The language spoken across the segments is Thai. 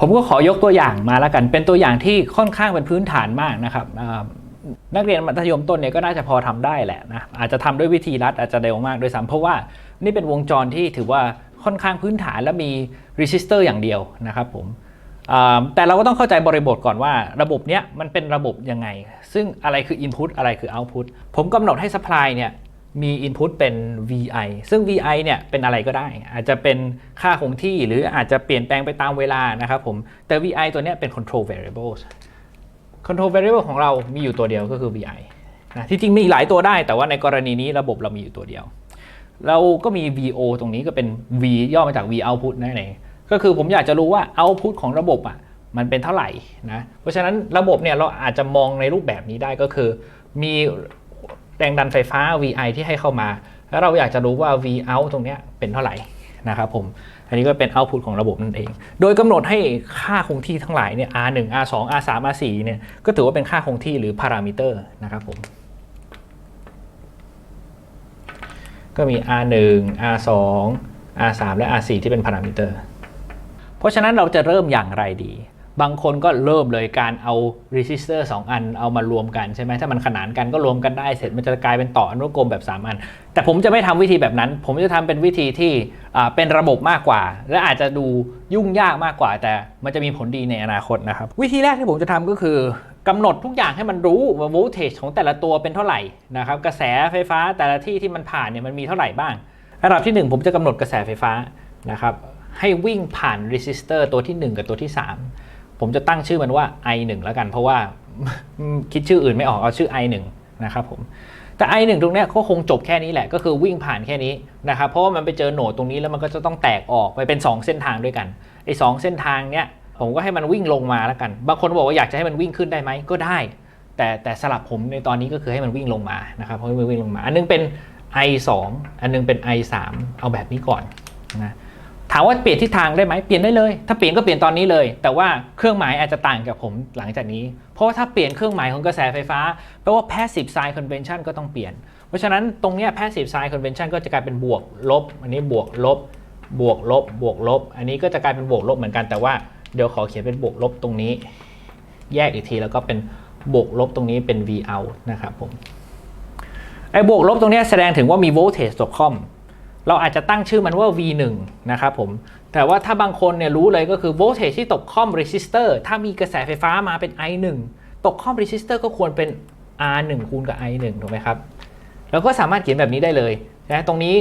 ผมก็ขอยกตัวอย่างมาแล้วกัน เป็นตัวอย่างที่ค่อนข้างเป็นพื้นฐานมากนะครับนักเรียนมัธยมต้นเนี่ยก็น่าจะพอทำได้แหละนะอาจจะทำด้วยวิธีรัดอาจจะเร็วมากด้วยซ้ำเพราะว่านี่เป็นวงจรที่ถือว่าค่อนข้างพื้นฐานและมีรีสิสเตอร์อย่างเดียวนะครับผมแต่เราก็ต้องเข้าใจบริบทก่อนว่า ระบบเนี้ยมันเป็นระบบยังไง ซึ่งอะไรคือ Input อะไรคือ Output ผมกำหนดให้ Supply เนี่ย มี Input เป็น VI ซึ่ง VI เนี่ยเป็นอะไรก็ได้ อาจจะเป็นค่าคงที่หรืออาจจะเปลี่ยนแปลงไปตามเวลานะครับผม แต่ VI ตัวเนี้ยเป็น Control Variables Control Variable ของเรามีอยู่ตัวเดียวก็คือ VI นะที่จริงมีหลายตัวได้แต่ว่าในกรณีนี้ระบบเรามีอยู่ตัวเดียว เราก็มี VO ตรงนี้ก็เป็น V ย่อมาจาก V output นั่นเองก็คือผมอยากจะรู้ว่า output ของระบบอะมันเป็นเท่าไหร่นะเพราะฉะนั้นระบบเนี่ยเราอาจจะมองในรูปแบบนี้ได้ก็คือมี แรงดันไฟฟ้า VI ที่ให้เข้ามา แล้วเราอยากจะรู้ว่า V out ตรงเนี้ยเป็นเท่าไหร่นะครับผม อันนี้ก็เป็น output ของระบบนั่นเอง โดยกำหนดให้ค่าคงที่ทั้งหลายเนี่ย R1 R2 R3 R4 เนี่ยก็ถือว่าเป็นค่าคงที่หรือพารามิเตอร์นะครับผม ก็มี R1 R2 R3 และ R4 ที่เป็นพารามิเตอร์ เพราะฉะนั้นเราจะเริ่มอย่างไรดี บางคนก็เริ่มเลยการเอา resistor 2อันเอามารวมกันใช่ไหมถ้ามันขนานกันก็รวมกันได้เสร็จมันจะกลายเป็นต่ออนุกรมแบบ 3 อัน แต่ผมจะไม่ทำวิธีแบบนั้น ผมจะทำเป็นวิธีที่เป็นระบบมากกว่า และอาจจะดูยุ่งยากมากกว่า แต่มันจะมีผลดีในอนาคตนะครับ วิธีแรกที่ผมจะทำก็คือกำหนดทุกอย่างให้มันรู้ว่า voltage ของแต่ละตัวเป็นเท่าไหร่นะครับกระแสไฟฟ้าแต่ละที่ที่มันผ่านเนี่ยมันมีเท่าไหร่บ้างระดับที่ 1 ผมจะกำหนดกระแสไฟฟ้านะครับให้วิ่งผ่าน resistor ตัวที่ 1 กับตัวที่ 3 ผมจะตั้งชื่อมันว่า i1 แล้วกัน เพราะว่าคิดชื่ออื่นไม่ออกเอาชื่อ i1 นะครับผมแต่ i1 ตรงเนี้ยก็คงจบแค่นี้แหละก็คือวิ่งผ่านแค่นี้นะครับเพราะว่ามันไปเจอโหนดตรงนี้แล้วมันก็จะต้องแตกออกไปเป็น 2 เส้นทางด้วยกันไอ้สเส้นทางเนี้ยผมก็ให้มันวิ่งลงมาแล้วกัน บางคนบอกว่าอยากจะให้มันวิ่งขึ้นได้ไหมก็ได้ แต่แต่สลับผมในตอนนี้ก็คือให้มันวิ่งลงมานะครับเพราะมันวิ่งลงมา อันนึงเป็น i2 อันนึงเป็น i3 เอาแบบนี้ก่อนนะ ถามว่าเปลี่ยนทิศทางได้ไหมเปลี่ยนได้เลย ถ้าเปลี่ยนก็เปลี่ยนตอนนี้เลย แต่ว่าเครื่องหมายอาจจะต่างกับผมหลังจากนี้ เพราะว่าถ้าเปลี่ยนเครื่องหมายของกระแสไฟฟ้าแปลว่า passive sign convention ก็ต้องเปลี่ยน เพราะฉะนั้นตรงนี้ passive sign convention ก็จะกลายเป็นบวกลบ อันนี้บวกลบ บวกลบ บวกลบ อันนี้ก็จะกลายเป็นบวกลบเหมือนกัน แต่ว่าเดี๋ยวขอเขียนเป็นบวกลบตรงนี้ แยกอีกทีแล้วก็เป็นบวกลบตรงนี้เป็น v out นะครับผมไอ้บวกลบตรงนี้แสดงถึงว่ามี voltage ตกค่อม เราอาจจะตั้งชื่อมันว่า V1 นะครับผม แต่ว่าถ้าบางคนเนี่ยรู้เลยก็คือ voltage ที่ตกค่อม resistor ถ้ามีกระแสไฟฟ้ามาเป็น I1 ตกค่อม resistor ก็ควรเป็น R1 คูณกับ I1 ถูกไหมครับเราก็สามารถเขียนแบบนี้ได้เลยนะตรงนี้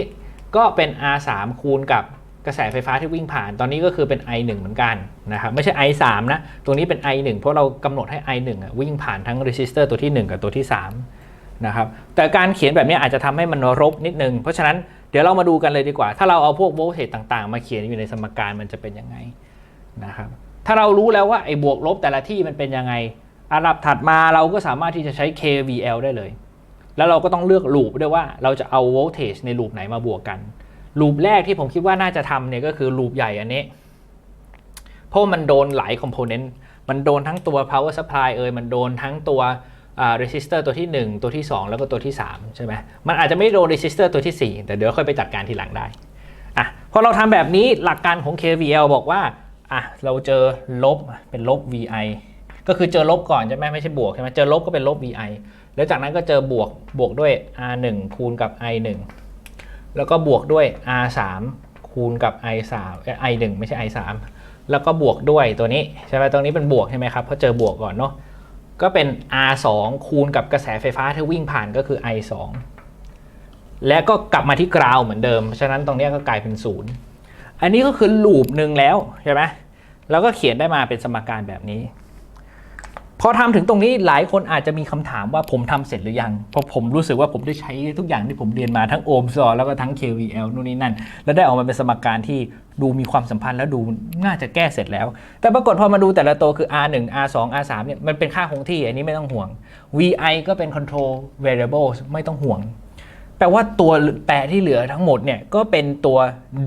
ก็เป็น R3 คูณกับกระแสไฟฟ้าที่วิ่งผ่าน ตอนนี้ก็คือเป็น I1 เหมือนกันนะครับ ไม่ใช่ I3 นะ ตรงนี้เป็น I1 เพราะเรากำหนดให้ I1 อะวิ่งผ่านทั้ง resistor ตัวที่ 1 กับตัวที่3นะครับ แต่การเขียนแบบนี้อาจจะทำให้มันรบนิดนึง เพราะฉะนั้น ดี๋ยวเรามาดูกันเลยดีกว่า ถ้าเราเอาพวกโวลเทจต่างๆ มาเขียนอยู่ในสมการมันจะเป็นยังไงนะครับ ถ้าเรารู้แล้วว่าไอ้บวกลบแต่ละที่มันเป็นยังไงอันดับถัดมาเราก็สามารถที่จะใช้ KVL ได้เลย แล้วเราก็ต้องเลือกลูปด้วยว่าเราจะเอาโวลเทจในลูปไหนมาบวกกัน ลูปแรกที่ผมคิดว่าน่าจะทำเนี่ยก็คือลูปใหญ่อันนี้ เพราะมันโดนหลายคอมโพเนนต์ มันโดนทั้งตัว power supply เอ่ย มันโดนทั้งตัว อ่า resistor ตัวที่ 1 ตัวที่ 2 แล้วก็ตัวที่ 3 ใช่ไหมมันอาจจะไม่โดน resistor ตัวที่ 4 แต่เดี๋ยวค่อยไปจัดการทีหลังได้อะพอเราทำแบบนี้หลักการของ KVL บอกว่าอะเราเจอลบเป็นลบ VI ก็คือเจอลบก่อนใช่ไหมไม่ใช่บวกใช่ไหมเจอลบก็เป็นลบ VI แล้วจากนั้นก็เจอบวกบวกด้วย R1 คูณกับ I1 แล้วก็บวกด้วย R3 คูณกับ I3 เอ่อ I1 ไม่ใช่ I3 แล้วก็บวกด้วยตัวนี้ใช่ไหมตรงนี้เป็นบวกใช่ไหมครับเพราะเจอบวกก่อนเนาะ ก็เป็น R2 คูณกับกระแสไฟฟ้าที่วิ่งผ่านก็คือ I2 และก็กลับมาที่กราวเหมือนเดิมเพราะฉะนั้นตรงนี้ก็กลายเป็นศูนย์อันนี้ก็คือลูปหนึ่งแล้วใช่ไหมแล้วก็เขียนได้มาเป็นสมการแบบนี้ อทำถึงตรงนี้หลายคนอาจจะมีคำถามว่าผมทำเสร็จหรือยัง เพราะผมรู้สึกว่าผมได้ใช้ทุกอย่างที่ผมเรียนมาทั้งโอมซอแล้วก็ทั้ง KVL นู่นนี่นั่น แล้วได้ออกมาเป็นสมการที่ดูมีความสัมพันธ์แล้วดูน่าจะแก้เสร็จแล้ว แต่ปรากฏพอมาดูแต่ละตัวคือ R1 R2 R3 เนี่ยมันเป็นค่าคงที่อันนี้ไม่ต้องห่วง VI ก็เป็น control variable ไม่ต้องห่วงแปลว่าตัวแปรที่เหลือทั้งหมดเนี่ยก็เป็นตัว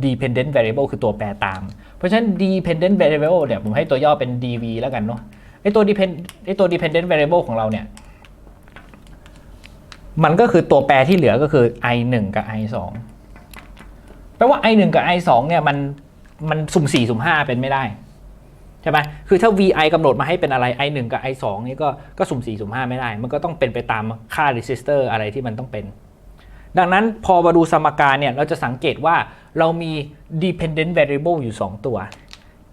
dependent variable คือตัวแปรตาม เพราะฉะนั้น dependent variable เนี่ยผมให้ตัวย่อเป็น dv แล้วกันเนาะ ตัว depend ไอตัว dependent variable ของเราเนี่ย มันก็คือตัวแปรที่เหลือก็คือ i1 กับ i2 แปลว่า i1 กับ i2 เนี่ยมันมันสุ่ม4สุ่ม5เป็นไม่ได้ใช่ไหมคือถ้า vi กำหนดมาให้เป็นอะไร i 1กับ i 2นี่ก็ก็สุ่ม4สุ่ม5ไม่ได้ มันก็ต้องเป็นไปตามค่า resistor อะไรที่มันต้องเป็น ดังนั้นพอมาดูสมการเนี่ยเราจะสังเกตว่าเรามี dependent variable อยู่ 2 ตัว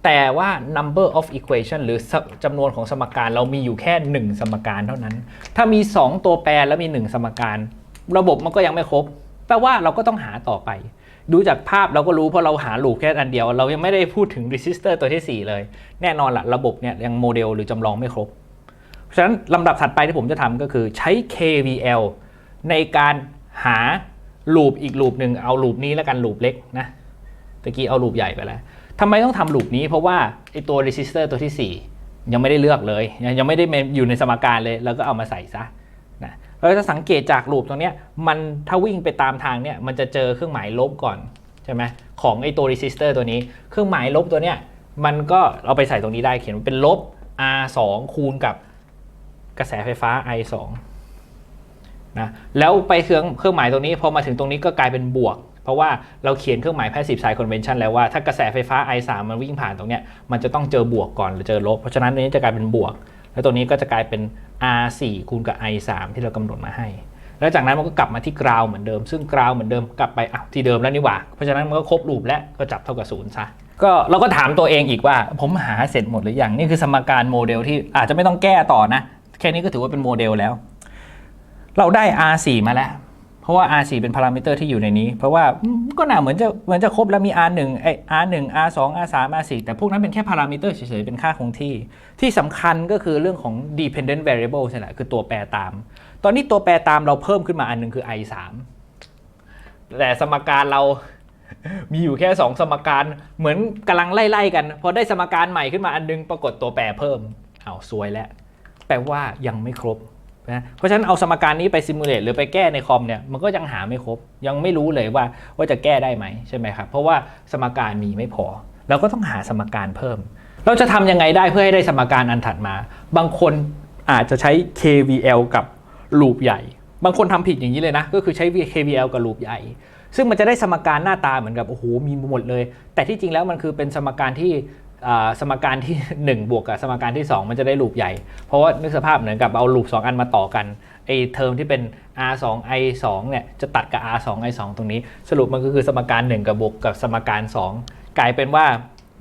แต่ว่า number of equation หรือจำนวนของสมการเรามีอยู่แค่ 1 สมการเท่านั้น ถ้ามี 2 ตัวแปรแล้วมี 1 สมการ ระบบมันก็ยังไม่ครบ แปลว่าเราก็ต้องหาต่อไป ดูจากภาพเราก็รู้เพราะเราหาลูปแค่อันเดียว เรายังไม่ได้พูดถึง resistor ตัวที่ 4 เลย แน่นอนละระบบเนี่ยยังโมเดลหรือจำลองไม่ครบเพราะฉะนั้นลำดับถัดไปที่ผมจะทำก็คือใช้ KVL ในการหาลูปอีกลูปหนึ่งเอาลูปนี้แล้วกันลูปเล็กนะตะกี้เอาลูปใหญ่ไปแล้ว ทำไมต้องทำลูปนี้เพราะว่าไอตัว resistor ตัวที่ 4 ยังไม่ได้เลือกเลย ยังไม่ได้อยู่ในสมการเลย แล้วก็เอามาใส่ซะนะเราจะสังเกตจากลูปตรงนี้มันถ้าวิ่งไปตามทางเนี่ยมันจะเจอเครื่องหมายลบก่อนใช่ไหมของไอตัว resistor ตัวนี้ เครื่องหมายลบตัวเนี้ยมันก็เอาไปใส่ตรงนี้ได้เขียนเป็นลบ r 2คูณกับกระแสไฟฟ้า i 2นะแล้วไปเครื่องเครื่องหมายตรงนี้พอมาถึงตรงนี้ก็กลายเป็นบวก เพราะว่าเราเขียนเครื่องหมาย passive sign convention แล้วว่าถ้ากระแสไฟฟ้า i 3 มันวิ่งผ่านตรงเนี้ยมันจะต้องเจอบวกก่อนหรือเจอลบ เพราะฉะนั้นนี้จะกลายเป็นบวก แล้วตรงนี้ก็จะกลายเป็น r 4 คูณกับ i 3 ที่เรากำหนดมาให้ แล้วจากนั้นมันก็กลับมาที่กราวเหมือนเดิม ซึ่งกราวเหมือนเดิมกลับไปอะที่เดิมแล้วนี่หว่า เพราะฉะนั้นมันก็ครบรูปแล้วก็จับเท่ากับศูนย์ซะก็เราก็ถามตัวเองอีกว่า ผมหาเสร็จหมดหรือยังนี่คือสมการโมเดลที่อาจจะไม่ต้องแก้ต่อนะ แค่นี้ก็ถือว่าเป็นโมเดลแล้ว เราได้ R4 มาแล้ว เพราะว่า R4 เป็นพารามิเตอร์ที่อยู่ในนี้ เพราะว่าก็น่าเหมือนจะเหมือนจะครบแล้วมี R1 ไอ R1 R2 R3 R4 แต่พวกนั้นเป็นแค่พารามิเตอร์เฉยๆ เป็นค่าคงที่ ที่สำคัญก็คือเรื่องของ dependent variable ใช่ไหมคือตัวแปรตาม ตอนนี้ตัวแปรตามเราเพิ่มขึ้นมาอันหนึงคือ i3 แต่สมการเรามีอยู่แค่ 2 สมการเหมือนกำลังไล่ๆกัน พอได้สมการใหม่ขึ้นมาอันนึงปรากฏตัวแปรเพิ่มเอาวซวยแล้วแปลว่ายังไม่ครบ นะเพราะฉะนั้นเอาสมการนี้ไปซิมูเลตหรือไปแก้ในคอมเนี่ยมันก็ยังหาไม่ครบ ยังไม่รู้เลยว่าว่าจะแก้ได้ไหมใช่ไหมครับเพราะว่าสมการมีไม่พอ เราก็ต้องหาสมการเพิ่ม เราจะทำยังไงได้เพื่อให้ได้สมการอันถัดมา บางคนอาจจะใช้ KVL กับลูปใหญ่ บางคนทำผิดอย่างนี้เลยนะ ก็คือใช้ KVL กับลูปใหญ่ ซึ่งมันจะได้สมการหน้าตาเหมือนกับโอ้โหมีหมดเลย แต่ที่จริงแล้วมันคือเป็นสมการที่ สมการที่ 1 บวกกับสมการที่ 2 มันจะได้ลูปใหญ่ เพราะว่านึกสภาพเหมือนกับเอาลูป2 อันมาต่อกันไอ้เทอมที่เป็น r 2 i 2เนี่ยจะตัดกับ r 2 i 2ตรงนี้ สรุปมันก็คือสมการ 1 กับบวกกับสมการ 2 กลายเป็นว่า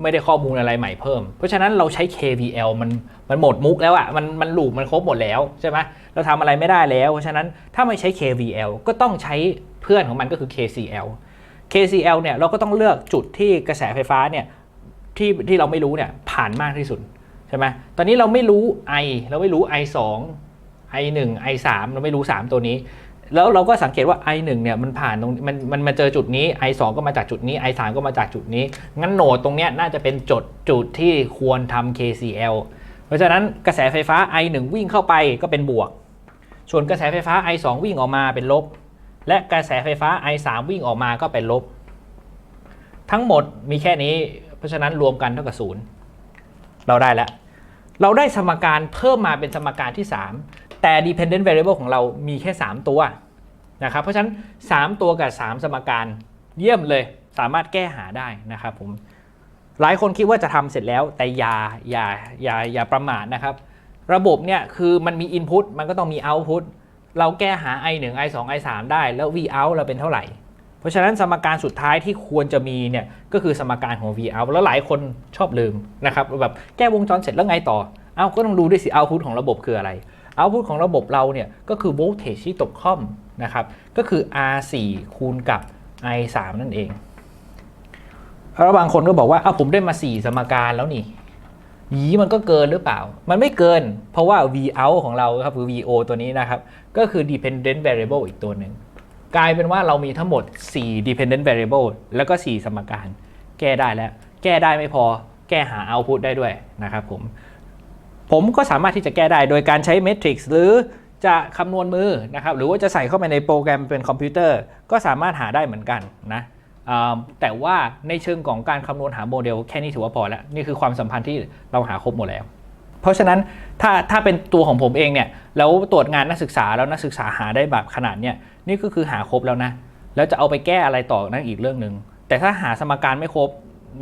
ไม่ได้ข้อมูลอะไรใหม่เพิ่ม เพราะฉะนั้นเราใช้ KVL มันมันหมดมุกแล้วอะ่ะมันมันลูปมันครบหมดแล้วใช่ไหมเราทำอะไรไม่ได้แล้ว เพราะฉะนั้นถ้าไม่ใช้ KVL ก็ต้องใช้เพื่อนของมันก็คือ KCL KCL เนี่ยเราก็ต้องเลือกจุดที่กระแสไฟฟ้าเนี่ย ที่ที่เราไม่รู้เนี่ยผ่านมากที่สุดใช่ไหมตอนนี้เราไม่รู้ I เราไม่รู้ I 2 I 1 I 3เราไม่รู้ 3 ตัวนี้ แล้วเราก็สังเกตว่า I 1เนี่ยมันผ่านตรงมันมันมาเจอจุดนี้ I 2ก็มาจากจุดนี้ I 3ก็มาจากจุดนี้ งั้นโหนดตรงเนี้ยน่าจะเป็นจุดจุดที่ควรทำ KCL เพราะฉะนั้นกระแสไฟฟ้า I 1วิ่งเข้าไปก็เป็นบวก ส่วนกระแสไฟฟ้า I 2วิ่งออกมาเป็นลบ และกระแสไฟฟ้า I 3วิ่งออกมาก็เป็นลบ ทั้งหมดมีแค่นี้ ราะฉะนั้นรวมกันเท่ากับศูนย์เราได้แล้ว เราได้สมการเพิ่มมาเป็นสมการที่ 3 แต่ dependent variable ของเรามีแค่ 3 ตัวนะครับเพราะฉะนั้น 3 ตัวกับ 3 สมการเยี่ยมเลยสามารถแก้หาได้นะครับผมหลายคนคิดว่าจะทำเสร็จแล้วแต่อย่าอย่าอย่าอย่าประมาทนะครับระบบเนี่ยคือมันมี input มันก็ต้องมี output เราแก้หา i 1 i 2 i 3ได้แล้ว v out เราเป็นเท่าไหร่ ราะฉะนั้นสมการสุดท้ายที่ควรจะมีเนี่ยก็คือสมการของ v out แล้วหลายคนชอบลืมนะครับแบบแก้วงจรเสร็จแล้วไงต่อ เอาก็ต้องดูด้วยสิ output ของระบบคืออะไร output ของระบบเราเนี่ยก็คือ voltage ที่ตกค่อมนะครับก็คือ r 4 คูณกับ i 3 นั่นเองแล้วบางคนก็บอกว่าอ้าวผมได้มา 4 สมการแล้วนี่ยีมันก็เกินหรือเปล่า มันไม่เกิน เพราะว่า v out ของเราครับคือ vo ตัวนี้นะครับ ก็คือ dependent variable อีกตัวหนึ่ง กลายเป็นว่าเรามีทั้งหมด 4 dependent variable แล้วก็ 4 สมการ แก้ได้แล้ว แก้ได้ไม่พอ แก้หา output ได้ด้วยนะครับผม ผมก็สามารถที่จะแก้ได้โดยการใช้ matrix หรือจะคำนวณมือนะครับ หรือว่าจะใส่เข้าไปในโปรแกรมเป็นคอมพิวเตอร์ ก็สามารถหาได้เหมือนกันนะแต่ว่าในเชิงของการคำนวณหาโมเดลแค่นี้ถือว่าพอแล้ว นี่คือความสัมพันธ์ที่เราหาครบหมดแล้ว เพราะฉะนั้นถ้าถ้าเป็นตัวของผมเองเนี่ยแล้วตรวจงานนักศึกษาแล้วนักศึกษาหาได้แบบขนาดเนี่ย นี่ก็คือหาครบแล้วนะ แล้วจะเอาไปแก้อะไรต่อนั่นอีกเรื่องหนึ่งแต่ถ้าหาสมการไม่ครบ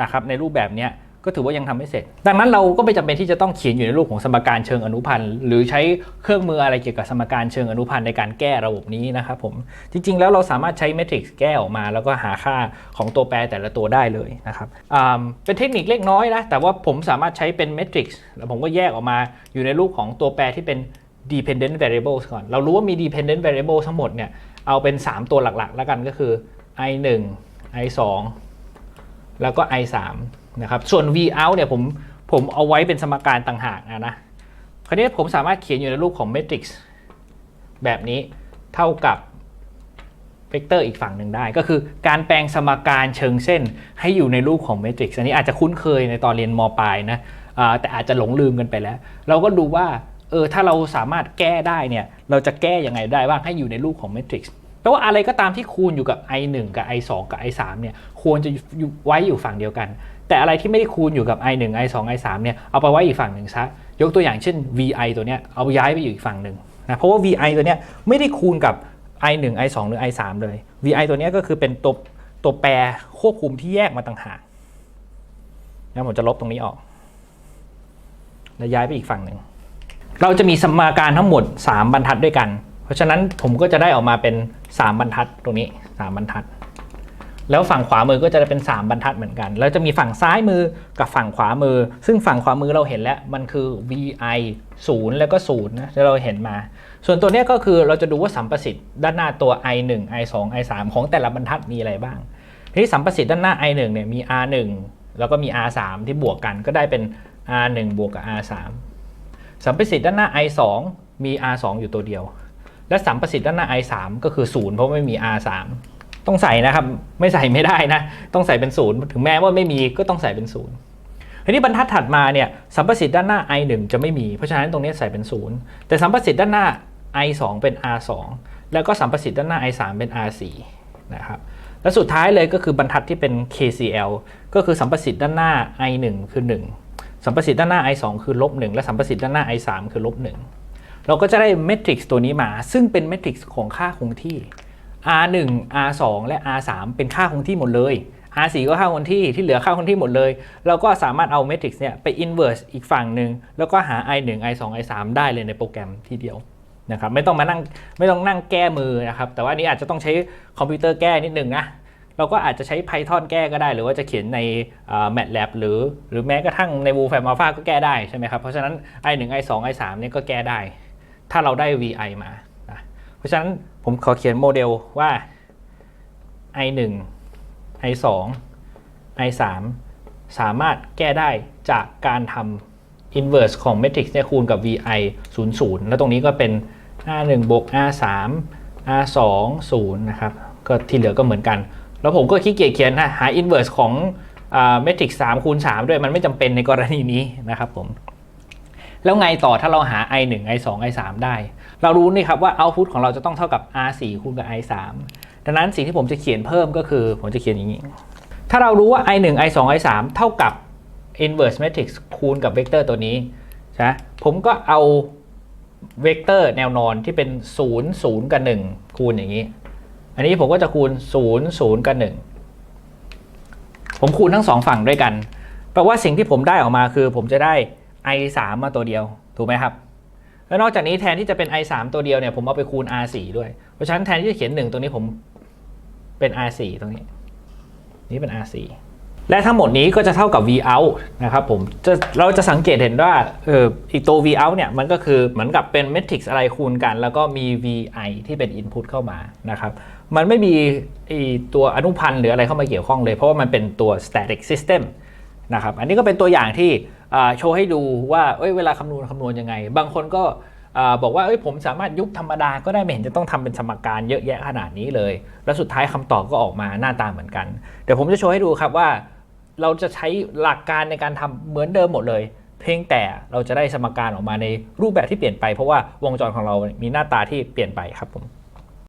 นะครับในรูปแบบนี้ก็ถือว่ายังทำไม่เสร็จ ดังนั้นเราก็ไม่จำเป็นที่จะต้องเขียนอยู่ในรูปของสมการเชิงอนุพันธ์ หรือใช้เครื่องมืออะไรเกี่ยวกับสมการเชิงอนุพันธ์ในการแก้ระบบนี้นะครับผม จริง ๆ แล้วเราสามารถใช้เมทริกซ์แก้ออกมา แล้วก็หาค่าของตัวแปรแต่ละตัวได้เลยนะครับ เป็นเทคนิคเล็กน้อยนะ แต่ว่าผมสามารถใช้เป็นเมทริกซ์แล้วผมก็แยกออกมาอยู่ในรูปของตัวแปรที่เป็น dependent variables ก่อน เรารู้ว่ามี dependent variable ทั้งหมดเนี่ย เอาเป็น 3 ตัวหลักๆ แล้วกันก็คือ i 1 i 2 แล้วก็ i 3 นะครับ ส่วน v out เนี่ยผมผมเอาไว้เป็นสมการต่างหากนะนะคราวนี้ผมสามารถเขียนอยู่ในรูปของ matrix แบบนี้เท่ากับเวกเตอร์อีกฝั่งหนึ่งได้ ก็คือการแปลงสมการเชิงเส้นให้อยู่ในรูปของ matrix อันนี้อาจจะคุ้นเคยในตอนเรียนมปลายนะแต่อาจจะหลงลืมกันไปแล้ว เราก็ดูว่า เออถ้าเราสามารถแก้ได้เนี่ยเราจะแก้ยังไงได้บ้างให้อยู่ในรูปของ matrix แปลว่าอะไรก็ตามที่คูณอยู่กับ i 1 กับ i 2 กับ i 3 เนี่ยควรจะไว้อยู่ฝั่งเดียวกัน แต่อะไรที่ไม่ได้คูณอยู่กับ i 1 i 2 i 3 เนี่ยเอาไปไว้อีกฝั่งหนึ่งซะยกตัวอย่างเช่น vi ตัวเนี้ยเอาย้ายไปอยู่อีกฝั่งหนึ่งนะเพราะว่า vi ตัวเนี้ยไม่ได้คูณกับ i 1 i 2 หรือ i 3 เลย vi ตัวเนี้ยก็คือเป็นตัวตัวแปรควบคุมที่แยกมาต่างหากนะผมจะลบตรงนี้ออก แล้วย้ายไปอีกฝั่งหนึ่ง เราจะมีสมการทั้งหมด 3 บรรทัดด้วยกัน เพราะฉะนั้นผมก็จะได้ออกมาเป็น 3 บรรทัดตรงนี้ 3 บรรทัด แล้วฝั่งขวามือก็จะเป็น 3 บรรทัดเหมือนกัน แล้วจะมีฝั่งซ้ายมือกับฝั่งขวามือ ซึ่งฝั่งขวามือเราเห็นแล้วมันคือ vi 0 แล้วก็0นะที่เราเห็นมา ส่วนตัวนี้ก็คือเราจะดูว่าสัมประสิทธิ์ด้านหน้าตัว i 1 i 2 i 3ของแต่ละบรรทัดมีอะไรบ้างทีนี้สัมประสิทธิ์ด้านหน้า i 1เนี่ยมี r 1แล้วก็มี r 3ที่บวกกันก็ได้เป็น r 1บวกกับ r 3 สัมประสิทธิ์ด้านหน้า i 2 มี r 2 อยู่ตัวเดียว และสัมประสิทธิ์ด้านหน้า i 3 ก็คือ 0 เพราะไม่มี r 3 ต้องใส่นะครับ ไม่ใส่ไม่ได้นะ ต้องใส่เป็น 0 ถึงแม้ว่าไม่มีก็ต้องใส่เป็น 0 ทีนี้บรรทัดถัดมาเนี่ยสัมประสิทธิ์ด้านหน้า i 1 จะไม่มี เพราะฉะนั้นตรงนี้ใส่เป็น 0 แต่สัมประสิทธิ์ด้านหน้า i 2 เป็น r 2 แล้วก็สัมประสิทธิ์ด้านหน้า i 3 เป็น r 4 นะครับและสุดท้ายเลยก็คือบรรทัดที่เป็น KCL ก็คือสัมประสิทธิ์ด้านหน้า i 1 คือ 1 สัมประสิทธิ์ด้านหน้า i 2คือลบ1และสัมประสิทธิ์ด้านหน้า i 3คือลบ1เราก็จะได้เมทริกซ์ตัวนี้มา ซึ่งเป็นเมทริกซ์ของค่าคงที่ r 1 r 2และ r 3เป็นค่าคงที่หมดเลย r 4ก็ค่าคงที่ที่เหลือค่าคงที่หมดเลย เราก็สามารถเอาเมทริกซ์เนี่ยไป inverse อีกฝั่งหนึ่งแล้วก็หา i 1 i 2 i 3ได้เลยในโปรแกรมทีเดียวนะครับไม่ต้องมานั่งไม่ต้องนั่งแก้มือนะครับแต่ว่านนี้อาจจะต้องใช้คอมพิวเตอร์แก้นิดนึงนะ เราก็อาจจะใช้ Python แก้ก็ได้ หรือว่าจะเขียนในอ่า MATLAB หรือ หรือแม้กระทั่งใน Wolfram Alpha ก็แก้ได้ใช่ไหมครับ เพราะฉะนั้น i 1 i 2 i 3 เนี่ยก็แก้ได้ ถ้าเราได้ vi มานะเพราะฉะนั้นผมขอเขียนโมเดลว่า i 1 i 2 i 3 สามารถแก้ได้จากการทำ inverse ของ matrix เนี่ยคูณกับ vi 0 0 แล้วตรงนี้ก็เป็น r 1 บวก r 3 r 2 0 นะครับ ก็ที่เหลือก็เหมือนกัน แล้วผมก็ขี้เกียจเขียนนะหา inverse ของเมทริกซ์3คูณ3ด้วยมันไม่จำเป็นในกรณีนี้นะครับผมแล้วไงต่อถ้าเราหา i 1 i 2 i 3ได้ เรารู้นี่ครับว่า output ของเราจะต้องเท่ากับ r 4คูณกับ i 3ดังนั้นสิ่งที่ผมจะเขียนเพิ่มก็คือ ผมจะเขียนอย่างนี้ ถ้าเรารู้ว่า i 1 i 2 i 3เท่ากับ inverse matrix คูณกับเวกเตอร์ตัวนี้ใช่ไหมผมก็เอาเวกเตอร์แนวนอนที่เป็น 0 0 กับ 1 คูณอย่างนี้ อันนี้ผมก็จะคูณ 0 0 กับ 1 ผมคูณทั้งสองฝั่งด้วยกัน แปลว่าสิ่งที่ผมได้ออกมาคือ ผมจะได้ i 3มาตัวเดียว ถูกไหมครับ แล้วนอกจากนี้แทนที่จะเป็น i 3ตัวเดียวเนี่ย ผมเอาไปคูณ r 4ด้วย เพราะฉะนั้นแทนที่จะเขียน 1ตรงนี้ผมเป็น r 4ตรงนี้ นี่เป็น r 4และทั้งหมดนี้ก็จะเท่ากับ v out นะครับผมจะเราจะสังเกตเห็นว่าเอออีกตัว v out เนี่ยมันก็คือเหมือนกับเป็น matrix อะไรคูณกัน แล้วก็มี vi ที่เป็น input เข้ามานะครับ มันไม่มีตัวอนุพันธ์หรืออะไรเข้ามาเกี่ยวข้องเลย เพราะว่ามันเป็นตัว static system นะครับอันนี้ก็เป็นตัวอย่างที่โชว์ให้ดูว่าเอ้ยเวลาคำนวณคำนวณยังไง บางคนก็บอกว่าเอ้ยผมสามารถยุบธรรมดาก็ได้ไม่เห็นจะต้องทำเป็นสมการเยอะแยะขนาดนี้เลย แล้วสุดท้ายคำตอบก็ออกมาหน้าตาเหมือนกัน เดี๋ยวผมจะโชว์ให้ดูครับว่า เราจะใช้หลักการในการทำเหมือนเดิมหมดเลย เพียงแต่เราจะได้สมการออกมาในรูปแบบที่เปลี่ยนไปเพราะว่าวงจรของเรามีหน้าตาที่เปลี่ยนไปครับผม